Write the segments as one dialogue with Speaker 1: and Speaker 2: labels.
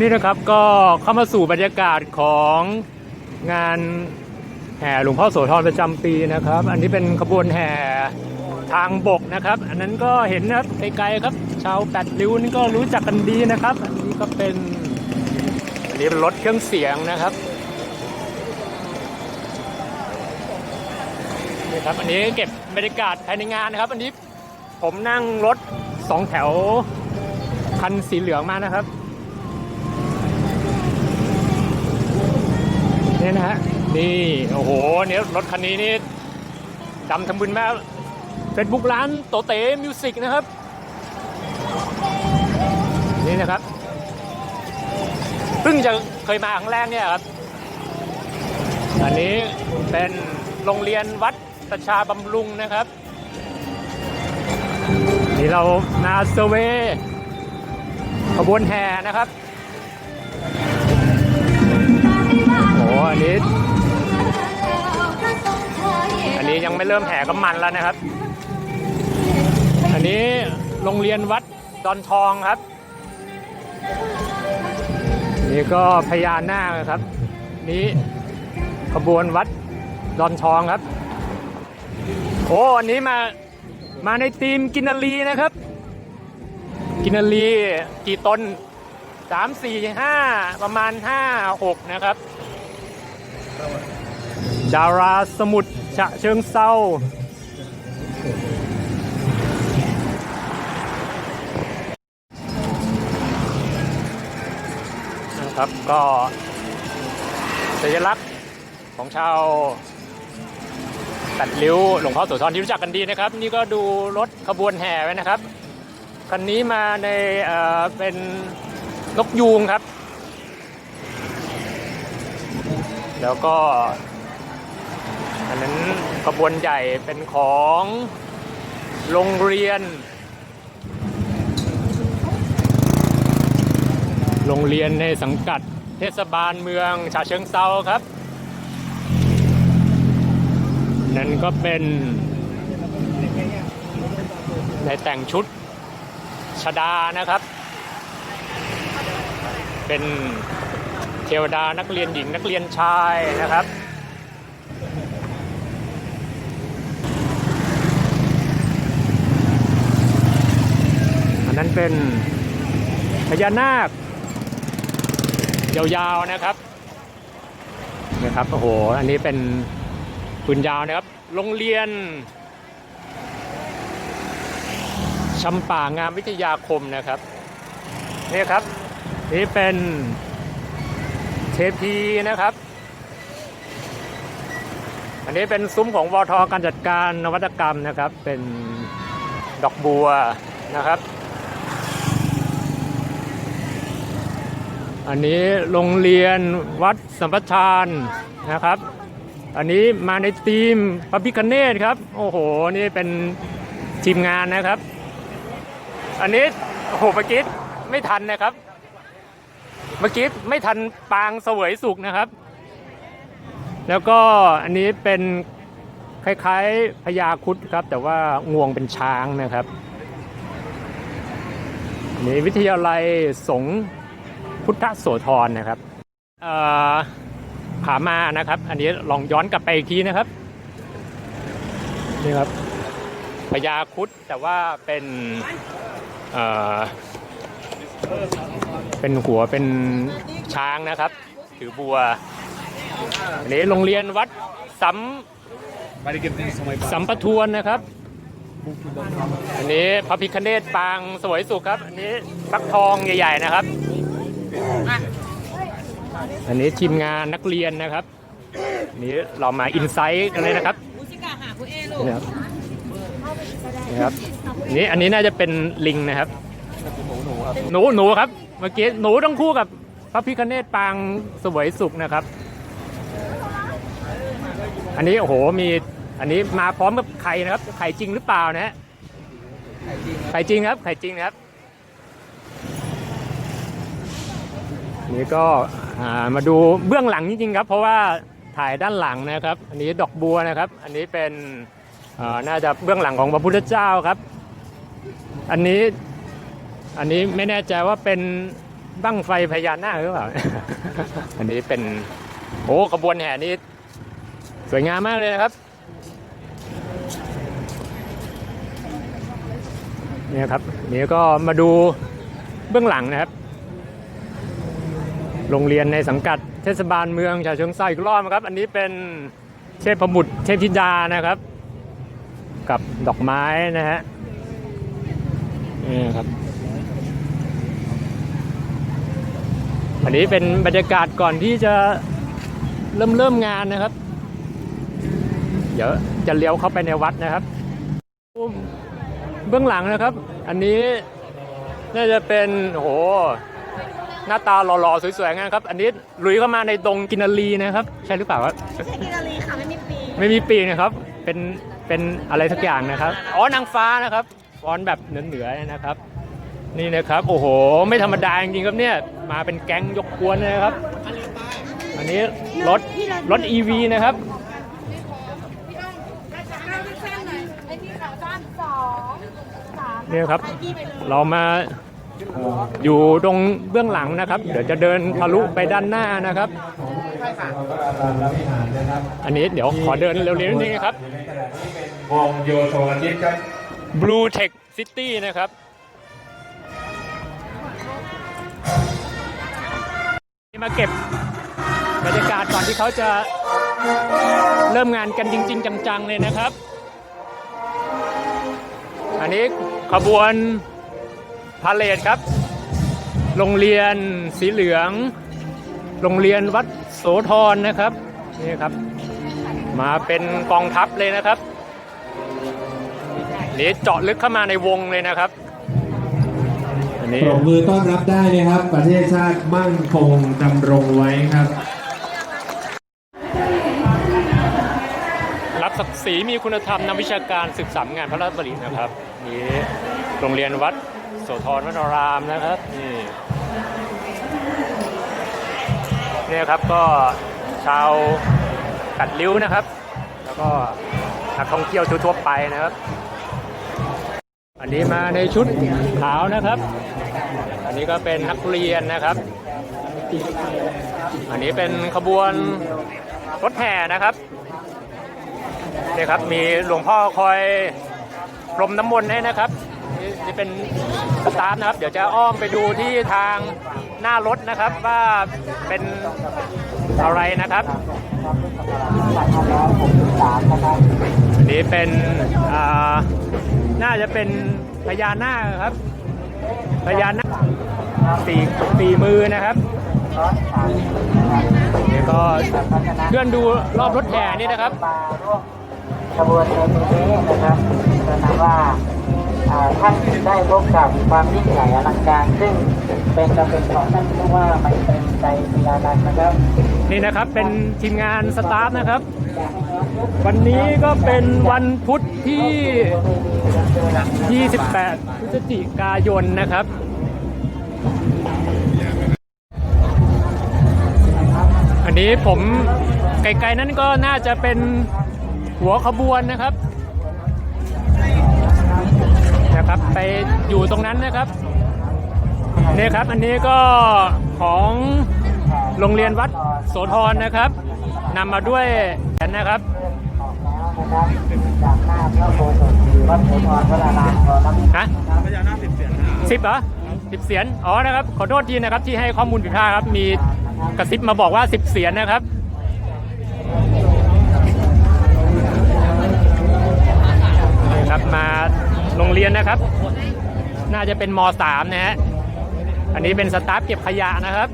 Speaker 1: นี่นะครับก็เข้ามาสู่บรรยากาศของงานแห่หลวงพ่อโสธรประจำปีนะครับ อันนี้เป็นขบวนแห่ทางบกนะครับ อันนั้นก็เห็นนะครับไกลๆครับ ชาวแปดริ้วนี่ก็รู้จักกันดีนะครับ อันนี้ก็เป็นอันนี้เป็นรถเครื่องเสียงนะครับนี่ครับอันนี้เก็บบรรยากาศภายในงานนะครับ อันนี้ผมนั่งรถสองแถวคันสีเหลืองมานะครับ เนี่ยนะฮะ นี่ โอ้โห เนี่ยรถคันนี้นี่จำทำบุญมากเฟซบุ๊กร้านโตเตมิวสิกนะครับ นี่นะครับ เพิ่งจะเคยมาครั้งแรกเนี่ยครับ อันนี้เป็นโรงเรียนวัดประชาบำรุงนะครับ นี่เรานาเซเวขบวนแห่นะครับ โอ้อันนี้ อันนี้ยังไม่เริ่มแห่ก็มันแล้วนะครับ อันนี้โรงเรียนวัดดอนทองครับ นี่ก็พญานาคนะครับ นี้ขบวนวัดดอนทองครับโอ้อันนี้มามาในทีมกินนารีนะครับ กินนารีกี่ตนสามสี่ห้าประมาณห้าหกนะครับ ดาราสมุทรฉะเชิงเซานะครับก็สัญลักษณ์ของชาวตัดริ้วหลวงพ่อโสธรที่รู้จักกันดีนะครับ นี่ก็ดูรถขบวนแห่ไว้นะครับ คันนี้มาในเเป็นนกยูงครับ แล้วก็ อันนั้นขบวนใหญ่เป็นของโรงเรียน โรงเรียนในสังกัดเทศบาลเมืองฉะเชิงเซาครับ นั่นก็เป็นในแต่งชุดชดานะครับ เป็น ทวดานักเรียนหญิงนักเรียนชายนะครับอันนั้นเป็นพญานาคยาวๆนะครับนะครับโอ้โหอันนี้เป็นปืนยาวนะครับ โรงเรียนชำป่างามวิทยาคมนะครับนี่ครับ นี่เป็น เทพีนะครับ อันนี้เป็นซุ้มของวทการจัดการนวัตกรรมนะครับ เป็นดอกบัวนะครับ อันนี้โรงเรียนวัดสัมปทานนะครับ อันนี้มาในทีมพระพิคเนตครับ โอ้โห นี่เป็นทีมงานนะครับ อันนี้โอ้โหเมื่อกี้ไม่ทันนะครับ เมื่อกี้ไม่ทันปางเสวยสุขนะครับ แล้วก็อันนี้เป็นคล้ายๆพญาคุดครับ แต่ว่างวงเป็นช้างนะครับนนี้วิทยาลัยสงฆ์พุทธโสธรนะครับขามานะครับ อันนี้ลองย้อนกลับไปอีกทีนะครับนี่ครับพญาคุดแต่ว่าเป็น เอ่อเป็นหัวเป็นช้างนะครับ ถือบัวอันนี้โรงเรียนวัดสัม
Speaker 2: Maar ik heb deze van mijn
Speaker 1: สัมปทวนนะครับ อันนี้พระพิคเนตปางสวยสุขครับ อันนี้ฟักทองใหญ่ๆนะครับ อันนี้ทีมงานนักเรียนนะครับอันนี้เรามาอินไซต์กันเลยนะครับ
Speaker 3: มูสิกาหาคุณเอลูก
Speaker 1: นี่ครับนี่ครับอันนี้อันนี้น่าจะเป็นลิงนะครับ หนูหนูครับ เมื่อกี้หนูต้องคู่กับพระพิคเนตปางสวยสุขนะครับ อันนี้โอ้โหมีอันนี้มาพร้อมกับไข่นะครับไข่จริงหรือเปล่านะฮะไข่จริงครับไข่จริงครับ นี่ก็มาดูเบื้องหลังจริงๆครับ เพราะว่าถ่ายด้านหลังนะครับ อันนี้ดอกบัวนะครับ อันนี้เป็นน่าจะเบื้องหลังของพระพุทธเจ้าครับ อันนี้ อันนี้ไม่แน่ใจว่าเป็นบั้งไฟพญานาคหรือเปล่า อันนี้เป็นโอ้ขบวนแห่นี้สวยงามมากเลยนะครับนี่ครับนี่ก็มาดูเบื้องหลังนะครับ โรงเรียนในสังกัดเทศบาลเมืองฉะเชิงเทราอีกรอบนะครับ อันนี้เป็นเทพบุตรเทพธิดานะครับ กับดอกไม้นะฮะนี่ครับ อันนี้เป็นบรรยากาศก่อนที่จะเริ่มเริ่มงานนะครับ เดี๋ยวจะเลี้ยวเข้าไปในวัดนะครับ เบื้องหลังนะครับ อันนี้น่าจะเป็นโอ้โหหน้าตาหล่อๆสวยๆงานครับ อันนี้ลุยเข้ามาในดงกินนารีนะครับ ใช่หรือเปล่าครับ
Speaker 3: ไม่ใช่กินนารีค่ะไม่มีปี
Speaker 1: ไม่มีปีกนะครับ เป็นเป็นอะไรสักอย่างนะครับอ๋อนางฟ้านะครับฟ้อนแบบเหนือๆนะครับ นี่นะครับโอ้โห ไม่ธรรมดาจริงๆครับเนี่ยมาเป็นแก๊งยกกวนเลยนะครับ อันนี้รถรถ EV นะครับ
Speaker 3: ไอ้ที่ขาสั้นสองสาม
Speaker 1: เนี่ยครับ
Speaker 3: ไปกี้ไปเลย
Speaker 1: เรามาอยู่ตรงเบื้องหลังนะครับ เดี๋ยวจะเดินทะลุไปด้านหน้านะครับ อันนี้เดี๋ยวขอเดินเร็วๆนิดนึงนะครับ
Speaker 2: วงโยโซอาทิตย์ครับ
Speaker 1: Blue Tech City นะครับ มาเก็บบรรยากาศก่อนที่เขาจะเริ่มงานกันจริง ๆ จังๆเลยนะครับ อันนี้ขบวนพาเลทครับ โรงเรียนสีเหลือง โรงเรียนวัดโสธรนะครับนี่ครับ มาเป็นกองทัพเลยนะครับนี่เจาะลึกเข้ามาในวงเลยนะครับ นนี้
Speaker 4: ปรบมือต้อนรับได้เลยครับ ประเทศชาติมั่นคงดำรงไว้ครับ
Speaker 1: รับศักดิ์ศรีมีคุณธรรมนำวิชาการศึกษางานพระราชบรินะครับนี่โรงเรียนวัดโสธรวนารามนะครับนี่เนี่ยครับก็ชาวกัดลิ้วนะครับ แล้วก็นักท่องเที่ยวทั่วๆไปนะครับ อันนี้มาในชุดขาวนะครับ อันนี้ก็เป็นนักเรียนนะครับ อันนี้เป็นขบวนรถแห่นะครับนี่ครับมีหลวงพ่อคอยพรมน้ำมนต์ให้นะครับนี่เป็นสตาฟนะครับ เดี๋ยวจะอ้อมไปดูที่ทางหน้ารถนะครับว่าเป็นอะไรนะครับอันนี้เป็นอ่า น่าจะเป็นพญานาคครับพญานาคสี่สี่มือนะครับเดี๋ยวก็เพื่อนดูรอบรถแห่นี่นะครับ
Speaker 5: ขบวนในปีนี้นะครับแสดงว่าท่านได้พบกับความยิ่งใหญ่อลังการ ซึ่งเป็นกำเป็นของท่านผู้ว่าไม่เป็นใจศิลานันนะครับ
Speaker 1: นี่นะครับเป็นทีมงานสตาฟนะครับ วันนี้ก็เป็นวันพุธที่ 28 พฤศจิกายนนะครับอันนี้ผมไกลๆนั้นก็น่าจะเป็น หัวขบวนนะครับนะครับ ไปอยู่ตรงนั้นนะครับนี่ครับอันนี้ก็ของโรงเรียนวัดโสธรนะครับนำมาด้วยแผนนะครับ
Speaker 5: นะครับ
Speaker 1: ฮะสิบเสียนสิบเหรอสิบเสียนอ๋อนะครับ ขอโทษทีนะครับที่ให้ข้อมูลผิดพลาดครับ มีกระซิบมาบอกว่าสิบเสียนนะครับ ครับมาโรงเรียนนะครับ น่าจะเป็นม .3 นะฮะอันนี้เป็นสตาฟเก็บขยะนะครับ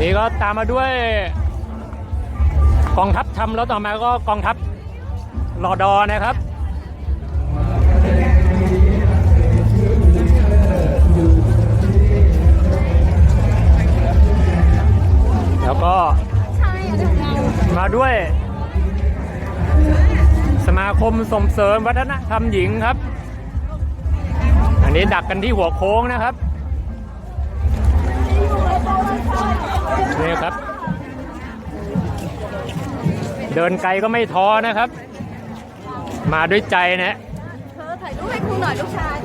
Speaker 1: นี่ก็ตามมาด้วยกองทัพทำแล้วต่อมาก็กองทัพรอดอนะครับ แล้วก็มาด้วย สมาคมส่งเสริมวัฒนธรรมหญิงครับ อันนี้ดักกันที่หัวโค้งนะครับนี่ครับ เดินไกลก็ไม่ท้อนะครับ มาด้วยใจนะ
Speaker 3: เธอถ่ายรูปให้ครูหน่อยลูกชาย